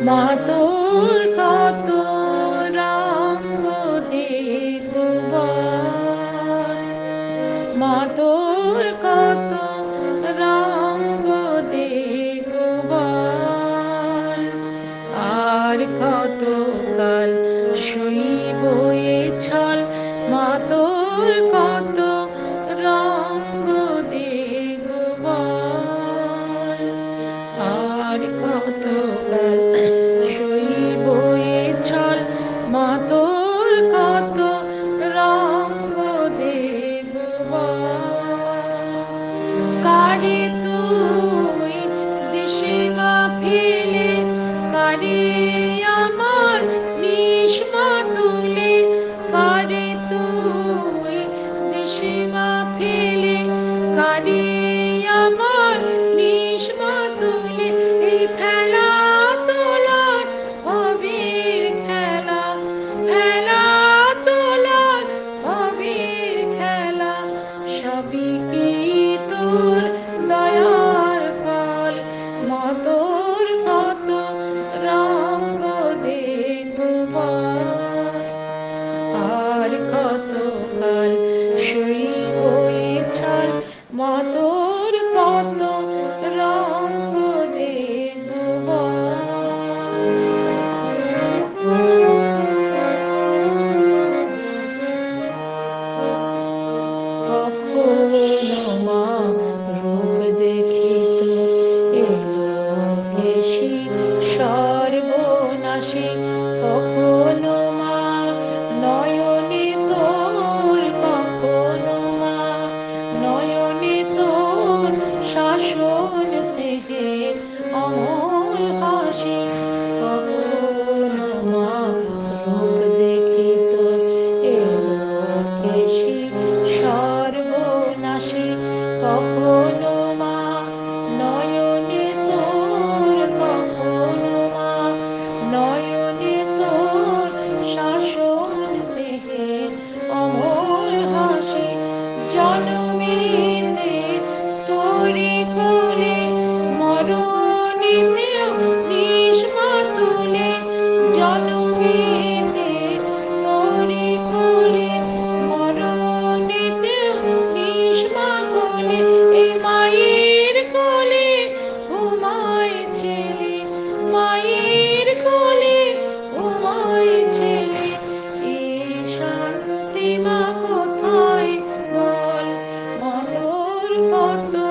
মাতুল কত রাঙ্গতি তোমার মাতুল কত কারে তুই দিশে না ফেলে কারে। এ ছল 더욱 mundo.